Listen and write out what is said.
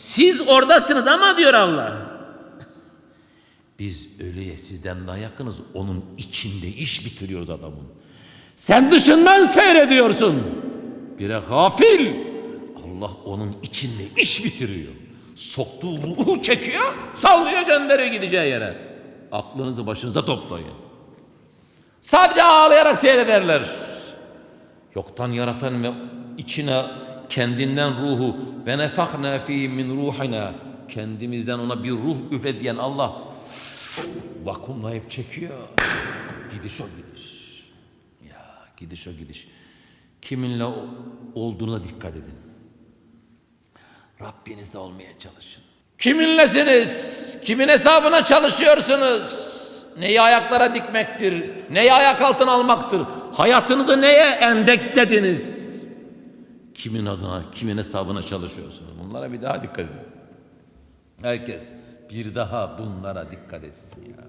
Siz oradasınız ama diyor Allah. Biz ölüye sizden daha yakınız. Onun içinde iş bitiriyoruz adamın. Sen dışından seyrediyorsun. Bire gafil. Allah onun içinde iş bitiriyor. Soktuğu ruhu çekiyor, sallıyor gönderiyor gideceği yere. Aklınızı başınıza toplayın. Sadece ağlayarak seyrederler. Yoktan yaratan ve içine kendinden ruhu ve nefakna fi min ruhina kendimizden ona bir ruh üflediyen Allah vakumlayıp çekiyor. Gidiş o gidiş. Ya gidiş o gidiş. Kiminle olduğuna dikkat edin. Rabbinizle olmaya çalışın. Kiminlesiniz? Kimin hesabına çalışıyorsunuz? Neyi ayaklara dikmektir? Neyi ayak altına almaktır? Hayatınızı neye endekslediniz? Kimin adına, kimin hesabına çalışıyorsunuz? Bunlara bir daha dikkat edin. Herkes bir daha bunlara dikkat etsin ya.